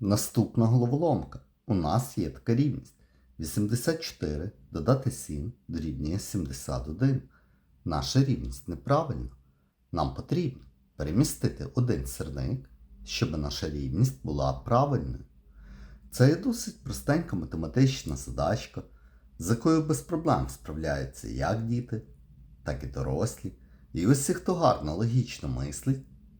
Наступна головоломка. У нас є така рівність. 84 додати 7 дорівнює 71. Наша рівність неправильна. Нам потрібно перемістити один сірник, щоб наша рівність була правильною. Це є досить простенька математична задачка, з якою без проблем справляються як діти, так і дорослі. І усі, хто гарно логічно мислить,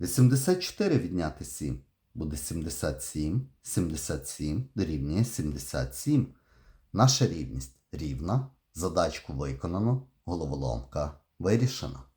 84 відняти 7 буде 77, 77 дорівнює 77. Наша рівність рівна, задачку виконано, головоломка вирішена.